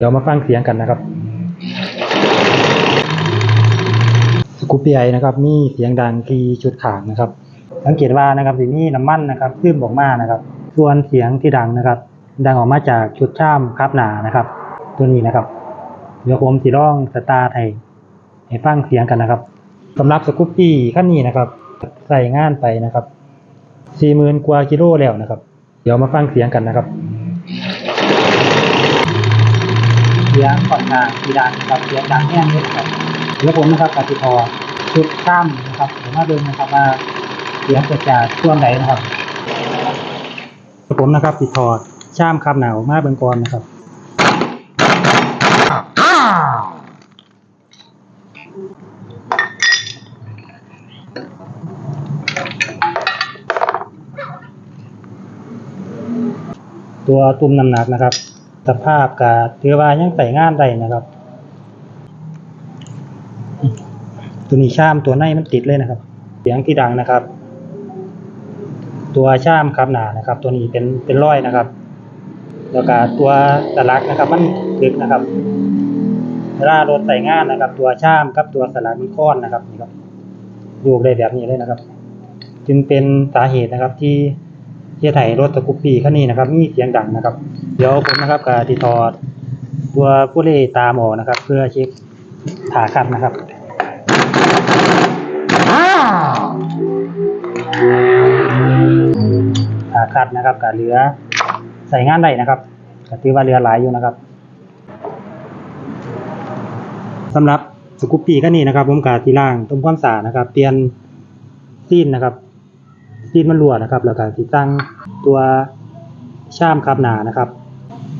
เดี๋ยวมาฟังเสียงกันนะครับ สกูปปี้ไอนะครับ มีเสียงดังที่ชุดขางนะครับ สังเกตว่านะครับสิมีน้ำมันนะครับขึ้นออกมานะครับ ส่วนเสียงที่ดังนะครับ ดังออกมาจากชุดช่ามครับหนานะครับ ตัวนี้นะครับ เดี๋ยวผมสิร้องสตาร์ทให้ให้ฟังเสียงกันนะครับสำหรับสกูปปี้ขั้นนี้นะครับ ใส่งานไปนะครับสี่หมื่นกว่ากิโลแล้วนะครับ เดี๋ยวมาฟังเสียงกันนะครับ สียงก่อนกลางสีดังนะครับเสียงดังแห้งเลยนะครับแล้วผมนะครับกติพอชุดข้ามนะครับผมมาดูนะครับว่าเสียงเกิดจากช่วงไหนนะครับแล้วผมนะครับติดถอดช่ามคำหนาวมาเบิ่งก่อนนะครับตัวตุ่มน้ำหนักนะครับ สภาพกาถือว่ายังใส่งานได้นะครับ ตัวนี้ชามตัวในมันติดเลยนะครับ เสียงที่ดังนะครับ ตัวชามครับหนานะครับ ตัวนี้เป็นเป็นร้อยนะครับ แล้วก็ตัวสลักนะครับ มันดึกนะครับเวลารถใส่งานนะครับ ตัวชามกับตัวสลักมันค้อนนะครับนี่ครับอยู่ได้แบบนี้เลยนะครับ จึงเป็นสาเหตุนะครับที่ ที่ไถรถตะกุปปีคันนี้นะครับ มีเสียงดังนะครับ เดี๋ยวผมนะครับกับติดต่อตัวผู้เล่ตามออกนะครับ เพื่อเช็คขาคัดนะครับขาคัดนะครับกับเรือใส่งานได้นะครับก็ถือว่าเรือหลายอยู่นะครับสำหรับสกูปปี้คันนี้นะครับ ผมกาทีล่างต้มความสานะครับ เปลี่ยนซีนนะครับ ซีนมันรั่วนะครับ แล้วก็ติดตั้งตัวช่ามครับหนานะครับ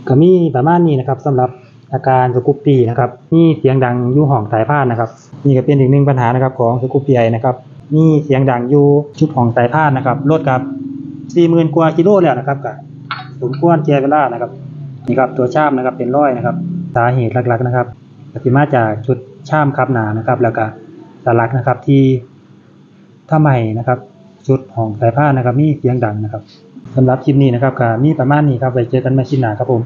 ก็มีประมาณนี้นะครับสำหรับอาการสกูปปี้นะครับมีเสียงดังยู่ห้องสายพานนะครับนี่ก็เป็นอีกหนึ่งปัญหานะครับของสกูปปี้ไอนะครับมีเสียงดังอยู่ชุดของสายพานนะครับรถกับสี่หมื่นกว่ากิโลแล้วนะครับก็สมควรแก้เวลานะครับนี่ครับตัวช่ามนะครับเป็นร้อยนะครับสาเหตุหลักๆนะครับก็สิมาจากชุดช่ามครับหนานะครับ แล้วก็สลักนะครับที่ถ้าใหม่นะครับ ชุดของสายผ้านนะครับมีเสียงดังนะครับสำหรับคลิปนี้นะครับก็มีประมาณนี้ครับไว้เจอกันใหม่คลิปหน้าครับผม